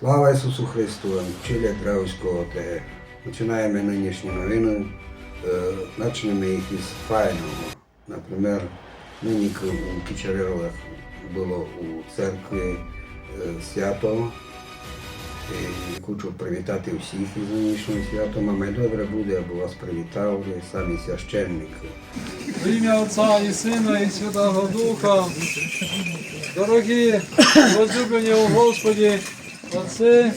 Слава Ісусу Христу, вчителя Травського ОТГ. Починаємо нинішні новини. Е, Почнемо їх із файного. Наприклад, нині у Кичеревах було у церкві е, свято. І хочу привітати всіх із нинішнім святом, а май добре буде, аби вас привітав самі священники. В ім'я Отця і Сина, і Святого Духа. Дорогі, возлюблені у Господі, отці,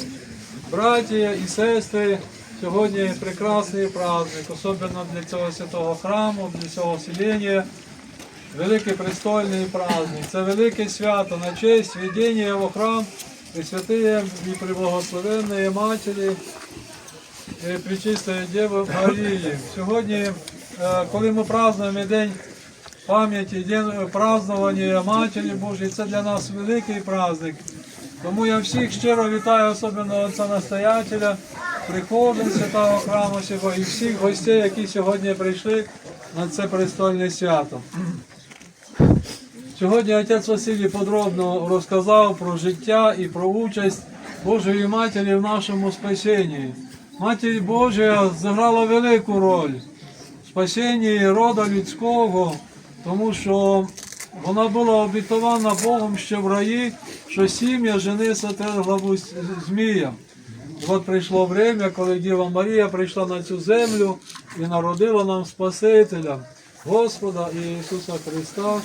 браті і сестри, сьогодні прекрасний праздник, особливо для цього святого храму, для цього селення. Великий престольний праздник. Це велике свято на честь введення в храм Пресвятые і Преблагословенної Матері Пречистої Діви Марії. Сьогодні, е, коли ми празднуємо День пам'яті, День празднування Матері Божої, це для нас великий праздник. Тому я всіх щиро вітаю, особливо отця настоятеля, приходу святого храму і всіх гостей, які сьогодні прийшли на це престольне свято. Сьогодні отець Василій подробно розказав про життя і про участь Божої Матері в нашому спасінні. Матір Божа зіграла велику роль в спасінні рода людського, тому що вона була обітована Богом ще в раї, що сім'я жени сотре главу змія. От прийшло время, коли Діва Марія прийшла на цю землю і народила нам Спасителя, Господа Ісуса Христа,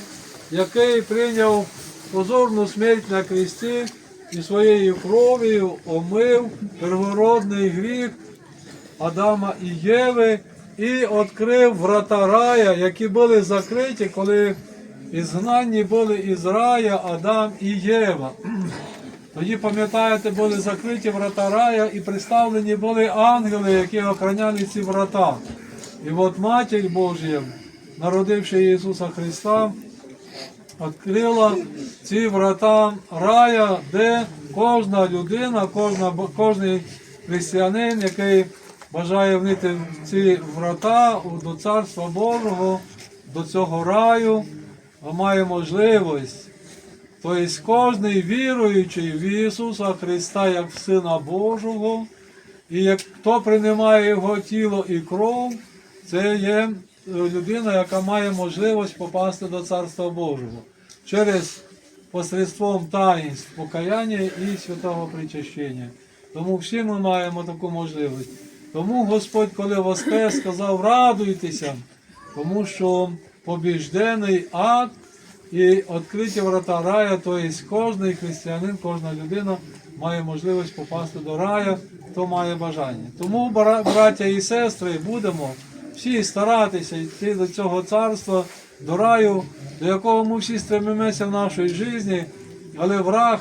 який прийняв позорну смерть на кресті і своєю кров'ю омив первородний гріх Адама і Єви і відкрив врата рая, які були закриті, коли ізгнані були із рая Адам і Єва. Тоді, пам'ятаєте, були закриті врата рая і представлені були ангели, які охороняли ці врата. І от Матір Божія, народивши Ісуса Христа, відкрила ці врата рая, де кожна людина, кожна, кожний християнин, який бажає внити ці врата до Царства Божого, до цього раю, має можливість. Тобто кожний віруючий в Ісуса Христа як Сина Божого, і як хто приймає Його тіло і кров, це є е, людина, яка має можливість попасти до Царства Божого через посредством таїнств покаяння і святого причащення. Тому всі ми маємо таку можливість. Тому Господь, коли воскрес, сказав, радуйтеся, тому що побіждений ад і відкриті врата рая, тобто кожен християнин, кожна людина має можливість попасти до рая, хто має бажання. Тому, браття і сестри, будемо всі старатися йти до цього царства, до раю, до якого ми всі стремимося в нашій житті, але враг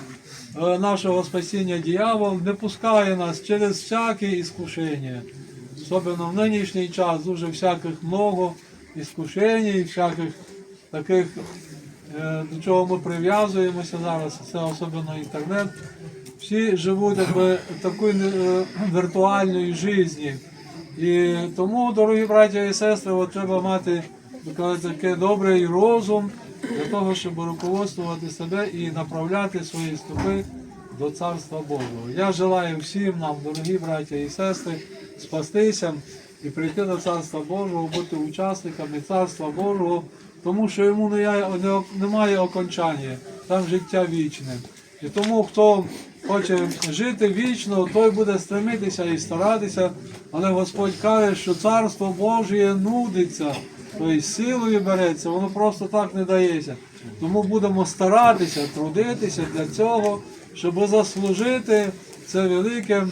е, нашого спасіння дьявол не пускає нас через всяке іскушення. Особливо в нинішній час дуже всяких много іскушень, всяких таких, е, до чого ми прив'язуємося зараз, це особливо інтернет. Всі живуть якби такою е, віртуальною житті. І тому, дорогі браття і сестри, от треба мати таке- добрий розум для того, щоб руководствувати себе і направляти свої стопи до Царства Божого. Я желаю всім нам, дорогі браття і сестри, спастися і прийти до Царства Божого, бути учасниками Царства Божого, тому що йому немає окончання, там життя вічне. І тому, хто хоче жити вічно, той буде стремитися і старатися, але Господь каже, що Царство Божє нудиться, тобто силою береться, воно просто так не дається. Тому будемо старатися, трудитися для цього, щоб заслужити це велике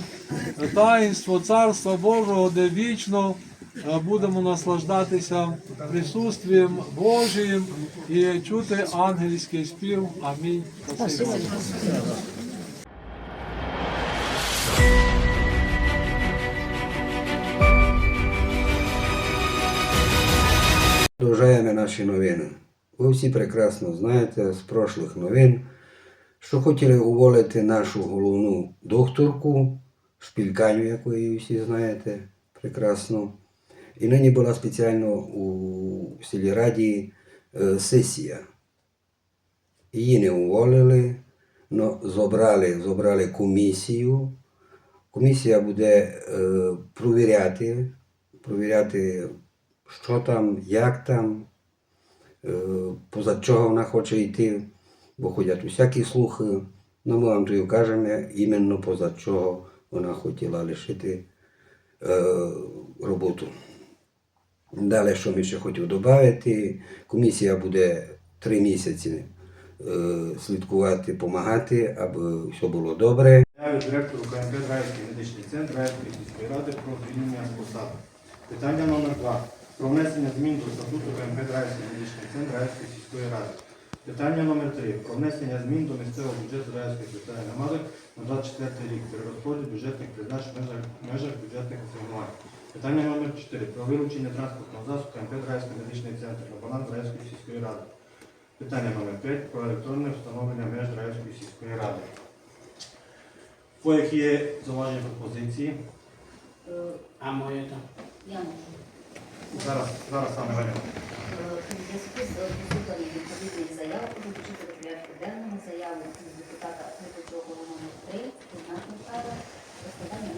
таїнство Царства Божого, де вічно е, будемо наслаждатися присутствієм Божиїм і чути ангельський спів. Амінь. Спасибо. Продовжаємо наші новини. Ви всі прекрасно знаєте з прошлих новин, що хотіли уволити нашу головну докторку, шпільканю, яку всі знаєте прекрасно. І нині була спеціально у сільраді е, сесія. Її не уволили, Ну, зобрали, зобрали комісію. Комісія буде е, провіряти, провіряти, що там, як там, е, поза чого вона хоче йти, бо ходять усякі слухи. Ну, ми вам тоді кажемо, іменно поза чого вона хотіла лишити е, роботу. Далі, що ми ще хотів додати, комісія буде три місяці е, слідкувати, допомагати, аби все було добре. Заяві директору КНП Драївський медичний центр Драївської сільської ради про звільнення з посади. Питання номер 2. Про внесення змін до статуту КНП Драївський медичний центр Драївської сільської ради. Питання номер 3. Про внесення змін до місцевого бюджету Драївської територіальної громади на 24 рік при розподілі бюджетних призначень в межах, межах бюджетних асигнувань. Питання номер 4. Про вилучення транспортного засобу КНП Драївський медичний центр на баланс Драївської сільської ради. Питання номер 5. Про електронне встановлення меж Драївської сільської ради. По які є зауваження пропозиції? А моє там. Я можу. Зараз, зараз саме. Е, зв'язку депутата виборчого номер 3 Кузьма Михайла питання.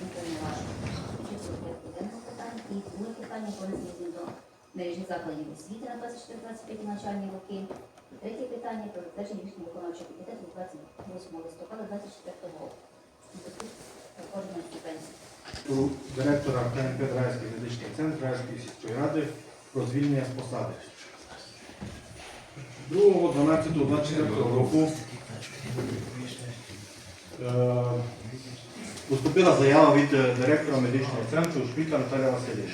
І друге питання про внесення до мережі закладів освіти на 24-25 навчальні роки. Третє питання про затвердження рішення виконавчого комітету 28 листопада 24 року. Проходження стипендій. У директора КНП Драївський медичний центр Драївської сільської ради про звільнення з посади. 2.12.24 року е, поступила заява від е, директора медичного центру Шпіка Наталя Васильівна.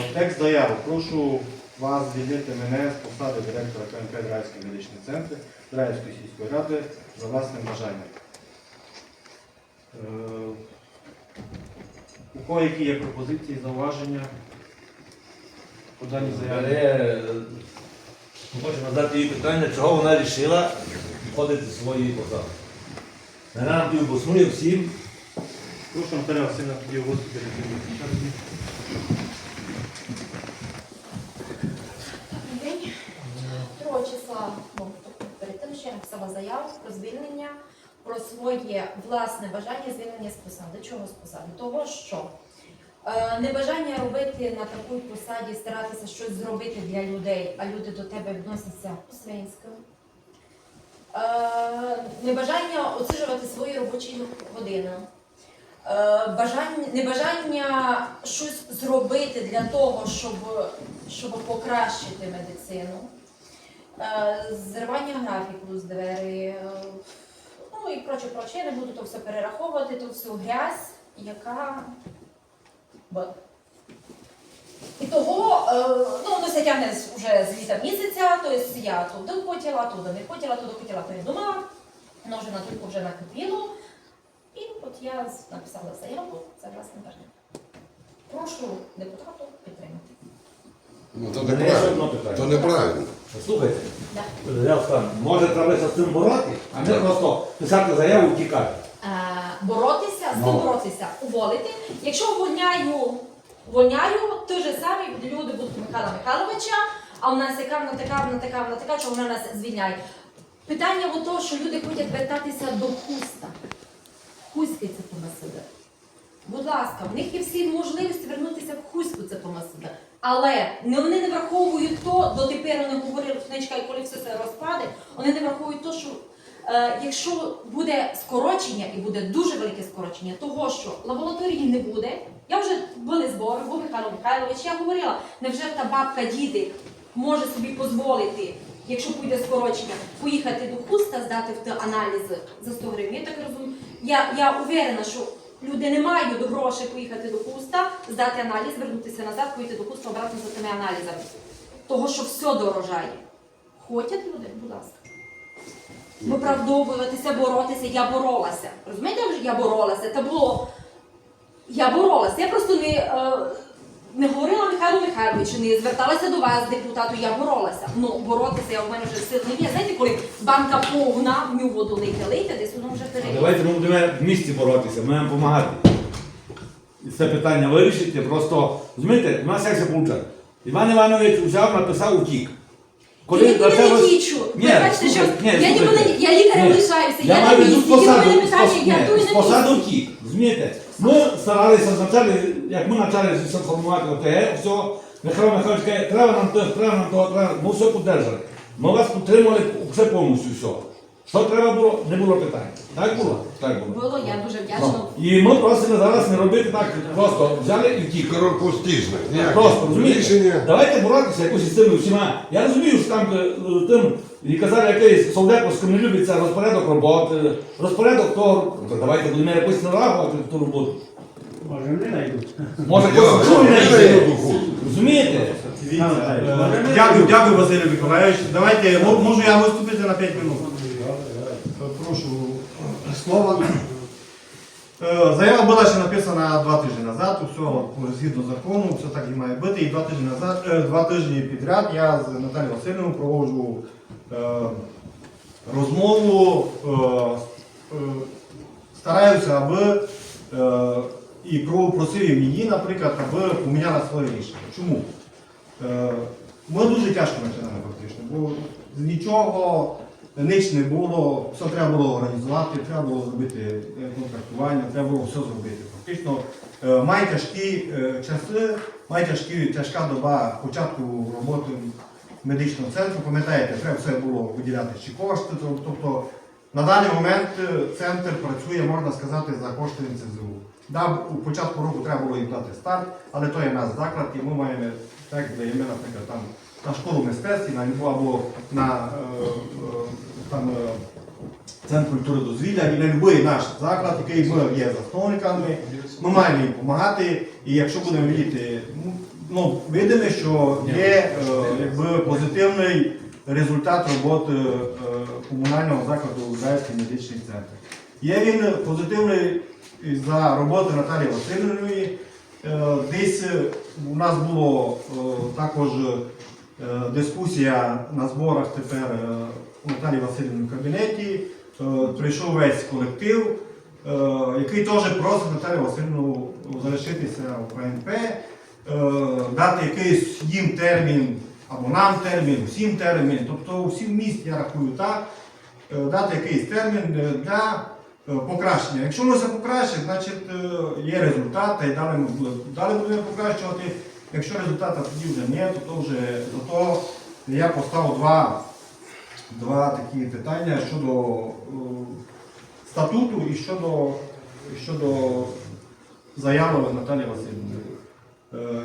Е, Текст заяви. Прошу вас звільнити мене з посади директора КНП Драївський медичний центр Драївської сільської ради за власним бажанням. Е, У кого які є пропозиції, зауваження по даній заяві? Але можемо задати їй питання, чого вона вирішила входити з своєї посади. Вона нам тут обоснує всім, Прошу Наталя Васильівна тоді виступити. Добрий день. 2 числа, ну, тобто перед тим, що я написала заяву про звільнення, про своє власне бажання звільнення з посади. Чого з посади? Того, що е, небажання робити на такій посаді, старатися щось зробити для людей, а люди до тебе відносяться по-свинському. Е, небажання оцінювати свої робочі години. Е, бажання, небажання щось зробити для того, щоб, щоб покращити медицину, зривання графіку з двері, ну і проче, проче. Я не буду то все перераховувати, то всю грязь, яка. Бо. І того, е, ну, воно тягне вже з літа місяця, тобто я туди хотіла, туди не хотіла, туди хотіла, передумала, воно вже на тільки вже накипіло. І от я написала заяву за власне бажання. Прошу депутату підтримати. Ну, то неправильно. То неправильно. Слухайте, я скажу, може треба з цим боротися, а не просто писати заяву і тікати. Е, боротися, з Ну. боротися, уволити. Якщо увольняю, увольняю, той же самий люди будуть Михайла Михайловича, а у нас яка вона така, вона така, вона така, що вона нас звільняє. Питання в тому, що люди хочуть вертатися до хуста. Хуськи це помасиде. Будь ласка, в них є всі можливості вернутися в хуську це помасиде. Але вони не враховують то, дотепер вони говорили, і коли все це розпаде, вони не враховують то, що е, якщо буде скорочення, і буде дуже велике скорочення, того, що лабораторії не буде, я вже були збори, був Михайло Михайлович, я говорила, невже та бабка діди може собі дозволити, якщо буде скорочення, поїхати до хуста, здати аналізи за 100 гривень. Я так розумію. Я, я уверена, що люди не мають грошей поїхати до куста, здати аналіз, вернутися назад, поїти до куста, обратно за тими аналізами. Того, що все дорожає. Хочуть люди, будь ласка. Виправдовуватися, боротися, я боролася. Розумієте, я боролася. Це було. Я боролася. Я просто не, е, не говорила Михайлу Михайловичу, не зверталася до вас, депутату, я боролася. Ну, боротися я в мене вже сил не є. Знаєте, коли банка повна, в ню воду лийте, лийте, десь воно вже А перейде. давайте ми будемо в місті боротися, ми маємо допомагати. І це питання вирішити, просто, розумієте, у нас як це? Іван Іванович взяв, написав утік. Я тебе- не тічу. Ви Ні, бачите, що ні, я нікуди слухайте. не я лікарем Ні. лишаюся. Я Я маю на в виду місці. посаду, мене з питання, я ні, і з на посаду втік. Розумієте? Ми старалися спочатку, як ми почали формувати ОТГ, все, Михайло Михайлович каже, треба нам того, треба нам того, треба, ми все піддержали. Ми вас підтримали все повністю все. Що треба було, не було питань. Так було? Так було. Було, я дуже вдячна. Ну, І ми просимо зараз не робити так, просто взяли і втікли. Скоропостижно. Просто розумієте? Рішення. Давайте боротися якось із цими всіма. Я розумію, що там е, тим і казали, якийсь солдатовським не любиться розпорядок роботи, розпорядок того. Ну, то давайте будемо якось налагодити ту роботу. Може, не знайдуть. Може, другий знайти. Розумієте? Е, Дякую, дякую, Василь Миколаївич. Давайте, мо- можу я виступити на 5 минут. Е, Прошу слова. Е, Заява була ще написана два тижні назад, все згідно закону, все так і має бути. І два тижні назад, е, два тижні підряд я з Наталією Васильовною проводжу е, розмову, е, е, стараюся, аби е, і просив її, наприклад, аби поміняла своє рішення. Чому? Е, Ми дуже тяжко починали фактично, бо з нічого ніч не було, все треба було організувати, треба було зробити е, контрактування, треба було все зробити. Фактично е, має тяжкі е, часи, має тяжкі, тяжка доба початку роботи медичного центру. Пам'ятаєте, треба все було виділяти ще кошти. Тобто на даний момент е, центр працює, можна сказати, за кошти НСЗУ. Да, у початку року треба було їм дати старт, але то є наш заклад, і ми маємо, так даємо, наприклад, там на школу мистецтв, на любу або на е, е, там, е, центр культури дозвілля, і на будь-який наш заклад, який ми є засновниками, ми маємо їм допомагати. І якщо будемо видіти, ну, ну, видимо, що є е, якби, позитивний результат роботи комунального закладу Ізраїльський медичний центр. Є він позитивний за роботи Наталії Васильівної. Е, Десь е, у нас було е, також дискусія на зборах тепер у Наталії Васильівни в кабінеті. Прийшов весь колектив, який теж просить Наталію Васильівну залишитися у ПНП, дати якийсь їм термін, або нам термін, всім термін, тобто всім міст, я рахую так, дати якийсь термін для покращення. Якщо ми все покращимо, значить е, є результат, та й далі будемо, далі будемо покращувати. Якщо результату тоді вже ні, то, то вже зато я поставив два, два такі питання щодо е, статуту і щодо, щодо заяви Наталії Васильівни. Е,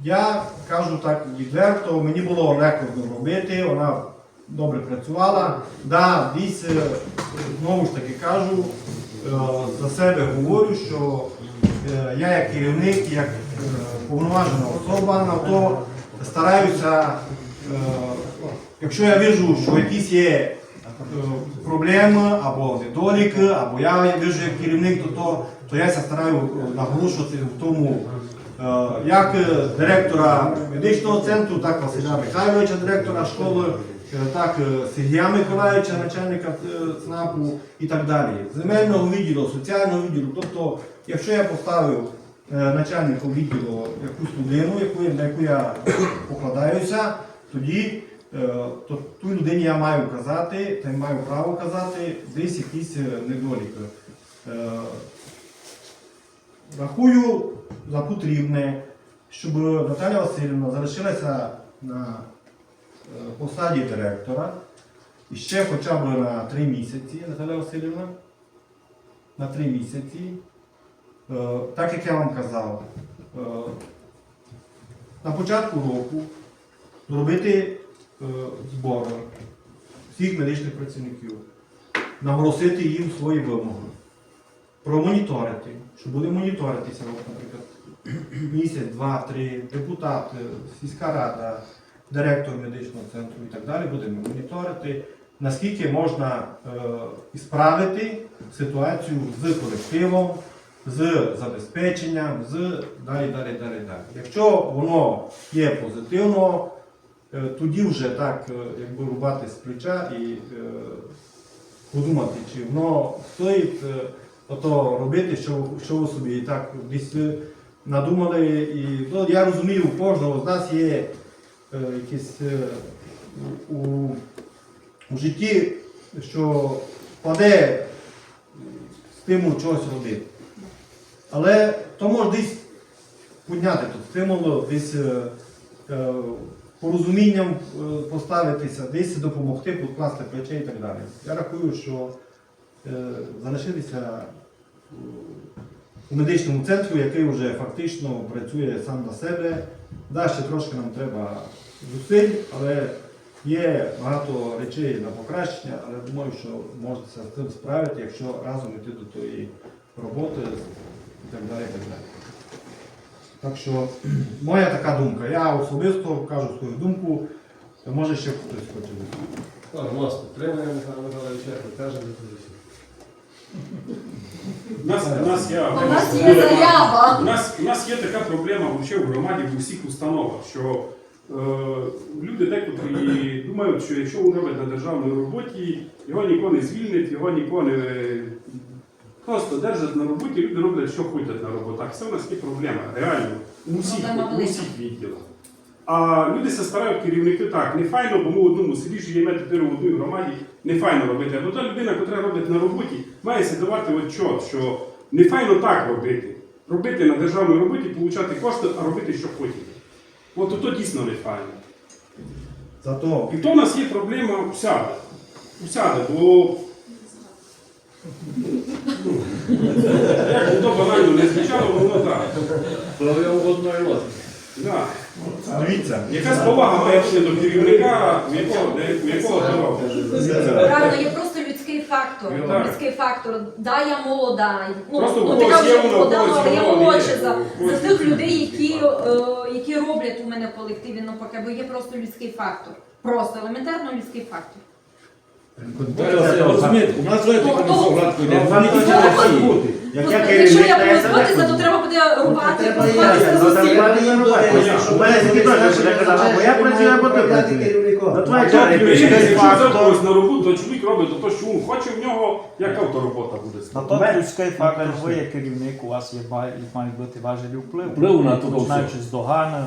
Я кажу так відверто, мені було легко робити, вона добре працювала. Да, десь, е, знову ж таки кажу, е, за себе говорю, що е, я як керівник, як повноважена особа на то стараюся, якщо я вижу, що якісь є проблеми або недоліки, або я вижу як керівник, то, то, то я стараю наголошувати в тому. Як директора медичного центру, так Василя Михайловича, директора школи, так е, Сергія Миколаївича, начальника е, ЦНАПу і так далі. Земельного відділу, соціального відділу. Тобто, якщо я поставив е, начальником відділу якусь людину, яку, на яку я покладаюся, тоді е, то ту людині я маю казати, та й маю право казати, десь якісь е, недоліки. Е, Рахую за потрібне, щоб Наталя Васильівна залишилася на е, посаді директора і ще хоча б на три місяці, Наталя Васильівна, на три місяці. Е, Так як я вам казав, е, на початку року зробити е, збори всіх медичних працівників, наголосити їм свої вимоги промоніторити, що буде моніторитися, наприклад, місяць, два, три, депутат, е, сільська рада, директор медичного центру і так далі, будемо моніторити, наскільки можна е, ісправити ситуацію з колективом, з забезпеченням, з далі, далі, далі, далі. Якщо воно є позитивно, е, тоді вже так, е, якби рубати з плеча і е, подумати, чи воно стоїть е, ото робити, що, що ви собі і так десь е, надумали. І, ну, я розумію, у кожного з нас є якісь е, у, у житті, що впаде стимул чогось робити. Але то може десь підняти тут стимул, десь е, е, порозумінням е, поставитися, десь допомогти, підкласти плече і так далі. Я рахую, що е, залишитися е, у медичному центрі, який вже фактично працює сам на себе. Да, ще трошки нам треба зусиль, але є багато речей на покращення, але думаю, що можна з цим справити, якщо разом йти до тої роботи і так далі. І так, далі. так що моя така думка. Я особисто кажу свою думку, може ще хтось хоче. Так, власне, підтримуємо Михайла Михайловича, каже позицію. У нас, у нас, я, У нас є заява. У нас, у нас є така проблема взагалі в громаді в усіх установах, що люди декотрі думають, що якщо він робить на державній роботі, його ніхто не звільнить, його ніхто не просто держать на роботі, люди роблять, що хочуть на роботах. Це у нас є проблема, реально, у всіх, у всіх відділах. А люди се старають керівники так, не файно, бо ми в одному селі живемо тепер в одній громаді, не файно робити. А та людина, яка робить на роботі, має давати отчет, що не файно так робити. Робити на державній роботі, получати кошти, а робити, що хочете. От то дійсно не файно. Зато І то в нас є проблема всяде. Всяде, бо. Як то банально не звучало, воно так. Да. дивіться, Якась повага має бути до керівника, в якого, в якого дорога. Правильно, є просто людський фактор. Ну, так. Людський фактор. Да, я молода. Ну, Просто в ну когось така є вже воно, в молода, когось але я воно молодша є. за, за тих людей, які, е, які роблять у мене в колективі навпаки, бо є просто людський фактор. Просто елементарно людський фактор. Розумієте, у нас Ну, комісію то- гладко йде. Ну, ну, почали ну, всі. бути. Як я Якщо керівник, я то буду так то буде. треба буде рубати, треба позбавитися я, з ну, треба рубати. У мене такі теж буде казати, або я працюю, або ти працюєш. На Якщо людський взяв фактор. на роботу, то чоловік робить то, що він хоче, в нього як авторобота буде. На той людський фактор, ви є керівник, у вас є мають бути важелі впливу. Впливу на то Починаючи з догани,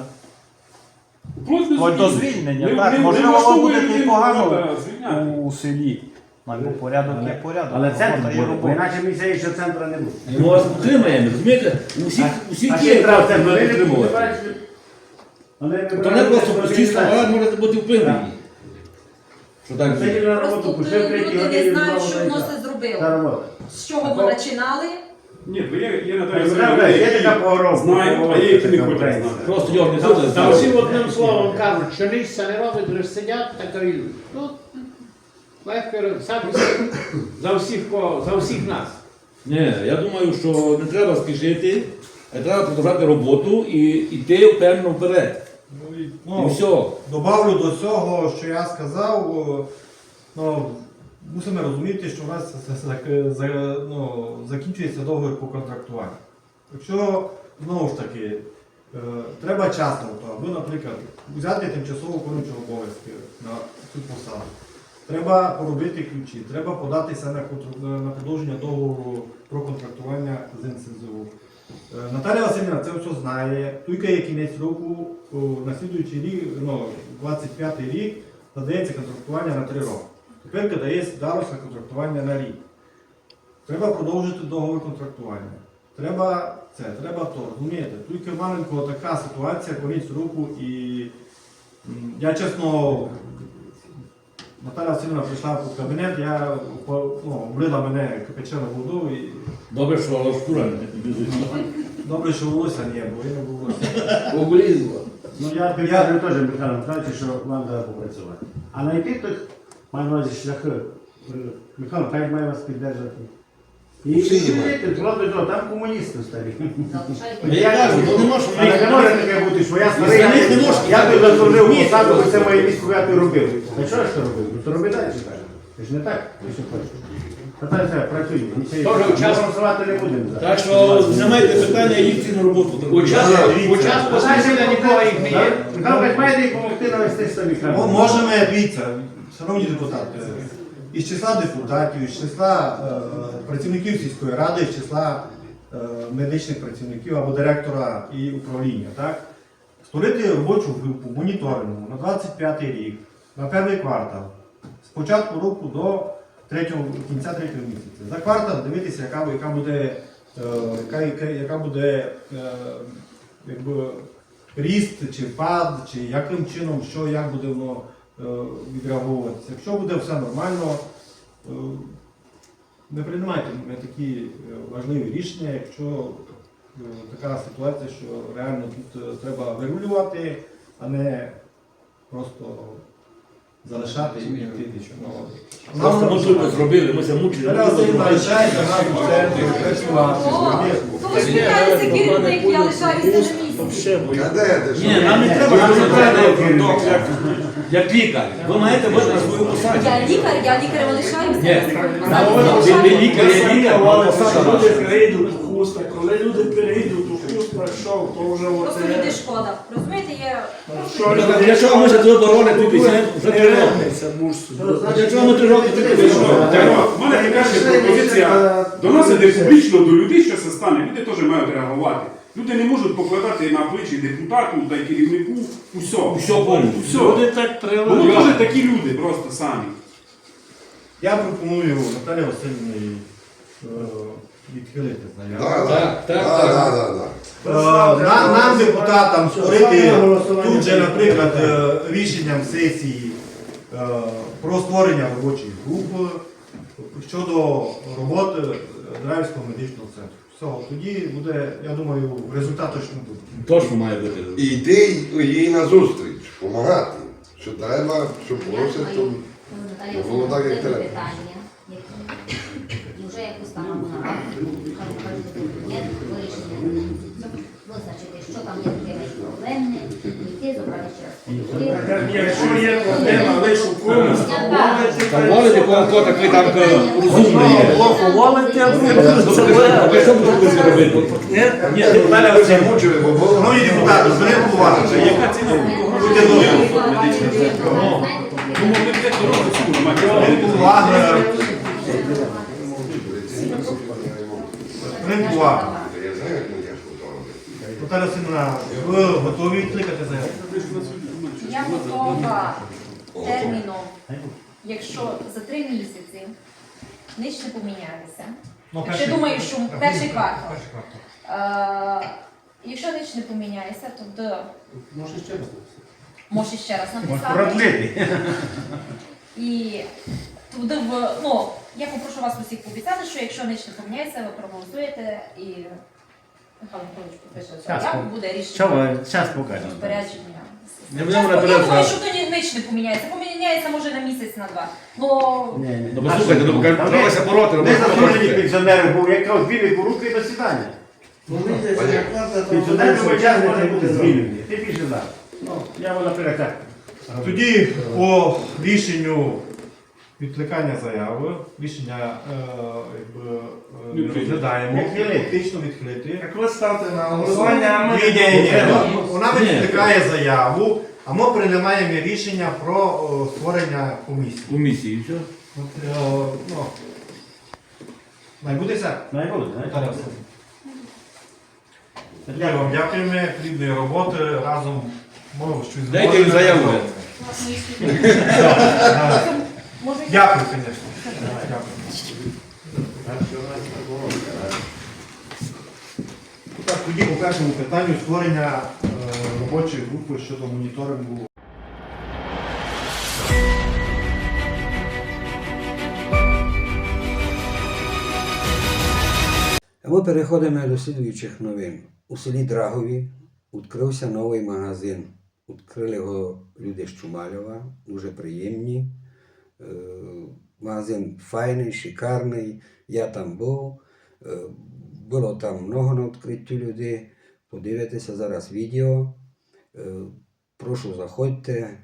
Вплоть до вплоть до звільнення. звільнення. Не- Так, не- можливо, не вам влаштовує буде і людину погано звільняти. у селі. Ну, порядок є порядок. Але робота центр є буде, бо робота. іначе ми ще ще центру не буде. Ми вас підтримуємо, розумієте? У всіх, у всіх А є треба центр, вони підтримувати. Вони не То не просто пусті слова можете бути впевнені. Що так Це є. роботу, Просто пішли в люди третій не годині, знають, знову що зайшла. воно це Та робота. З чого ми починали. Ні, бо є, Наталя знаєте, Сергійовна, Є така погроза. знають, а є, які не хочуть знати. Просто його не Та буде. всі одним словом кажуть, що ніч не робить, лише сидять та кажуть, ну, легко самі за всіх, кого- за всіх нас. Ні, я думаю, що не треба спішити, а треба продовжати роботу і йти впевнено вперед. Ну, і- І ну, все. Добавлю до цього, що я сказав, о, ну, мусимо розуміти, що у нас ну, закінчується договір по контрактуванню. Якщо знову ж таки е, треба час на то, або, наприклад, взяти тимчасово виконуючі обов'язки на цю посаду. Треба поробити ключі, треба податися на, продовження договору про контрактування з НСЗУ. Е, Наталя Васильівна це все знає. Тільки є кінець року, о, на слідуючий рік, ну, 25 рік, надається контрактування на 3 роки. Тепер дає дарось на контрактування на рік. Треба продовжити договір контрактування. Треба це, треба то, розумієте? Тільки маленько така ситуація, кінець року і я чесно, Наталя Васильівна прийшла в кабінет, я ну, облила мене кипячену воду і Добре, що шкура не підвізує. добре, що волосся не було, я не було. Облізло. Ну я підказую теж Михайло Михайлович, що вам треба попрацювати. А знайти тих, маю на увазі шляхи. Михайло Михайлович має вас піддержати. І дивіться, зробить то, там комуністи старі. Я кажу, то не може Але не може таке бути, що я старий, не я би заслужив посаду, бо це моє місце, я ти робив. А що ж ти робив? Ну то роби далі так. Ти ж не так, ти хочеш. Питання все, працюй. Ми голосувати не будемо. Так що не майте питання, їдьте на роботу. Учас посадження нікого їх не є. Михайло Михайлович має допомогти навести самі. Можемо, дивіться, шановні депутати, із числа депутатів, із числа е, працівників сільської ради, із числа е, медичних працівників або директора і управління, так? Створити робочу групу моніторингу на 25 рік, на перший квартал. З початку року до третього, кінця третього місяця. За квартал дивитися, яка, яка буде, е, яка, яка, буде якби, ріст чи впад, чи яким чином, що, як буде воно е, відреаговуватися. Якщо буде все нормально, е, не приймайте такі е, важливі рішення, якщо така ситуація, що реально тут треба регулювати, а не просто залишати і йти чого. Просто ми тут зробили, ми замучили. Міняєте керівник, я лишаюся на місці. Ні, нам не треба, нам не треба як лікар. Ви маєте бути на свою посаді. Я лікар, я лікарем лишаюся. Ні, ви посаді. лікар, я лікар, а посада люди ваша. перейдуть у хуста, коли люди перейдуть у хуст пройшов, то вже Просто оце. люди шкода. Розумієте, є Що Для чого ми ще тут оборони тут візьмемо? Вже три роки. вернеться мусор. А Для чого ми три роки тут візьмемо? У мене така ще пропозиція доносити публічно до людей, що це стане. Люди теж мають реагувати. Люди не можуть покладати на плечі депутату та й керівнику усе. Усе повністю. Усе. Люди так треба. Воно теж такі люди просто самі. Я пропоную Наталі Васильівні е, відхилити заяву. Так, так, Да, так. да, да, да. Е, на- Нам, депутатам, створити тут же, наприклад, е, рішенням сесії е, про створення робочої групи щодо роботи Драйвського медичного центру. Все, тоді буде, я думаю, результат точно буде. Точно має бути. І йди їй на зустріч, допомагати. Що треба, щоб було все то. Ну, Було так, як треба. питання, які- і вже якусь там хай вирішення, визначити, що там є таке проблемне, і йти забрати ще раз. Якщо є проблема комусь, Та волите кого так ви там е, розумний є. волите, а ви ви що будете робити? Ні, Це мучили, бо було. Шановні депутати, зверніть увагу, що є Будьте добрі. Ну, могли б дорогу увага. Зверніть увагу. Наталя Васильівна, ви готові відкликати заяву? Я готова терміном, якщо за три місяці ніч не поміняється. Ну, Якщо я думаю, що перший квартал. Е, Якщо ніч не поміняється, то до Може ще раз. може ще раз написати. І туди в ну я попрошу вас усіх пообіцяти, що якщо ніч не поміняється, ви проголосуєте і Михайло Миколаївич підпише Щас, заяву, буде Що рішення ви зараз покажете? розпорядження. Не будемо Чесно, Я думаю, що то ні- ніч не поміняється. Поміняється може на місяць, на два. Ну Ні, ні. Ну послухайте, ну треба бороти. Ми заслужені пенсіонери, бо якраз вільний руки до сідання. Пенсіонери вичасні не бути звільнені. Ти більше за. Ну, я вона наприклад так. Тоді по рішенню відкликання заяви, рішення е, якби, е, не Відхилити. розглядаємо, Відхилити. фактично відхилити. як ви ставте на голосування, а ми Ні, ні, ні, Ні. Вона Ні. відкликає заяву, а ми приймаємо рішення про о, створення комісії. Комісії, все. От, е, ну, Найбудеться? Найбуде, Наталя вам дякуємо, плідної роботи, разом мову щось Дайте їм заяву. Дякую, звісно. Дякую. Так, тоді по першому питанню створення е, робочої групи щодо моніторингу А ми переходимо до слідуючих новин. У селі Драгові відкрився новий магазин. Відкрили його люди з Чумальова, дуже приємні. Е, Магазин файний, шикарний. Я там був. Е, Було там много на відкритті людей. Подивитися зараз відео. Е, Прошу, заходьте,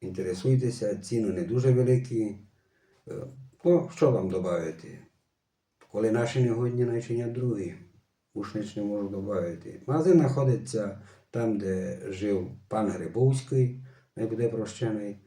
інтересуйтеся, ціни не дуже великі. Ну, що вам додати? Коли наші не годні, начинять другі. Уж ніч не можу додати. Магазин знаходиться там, де жив пан Грибовський, не буде прощений.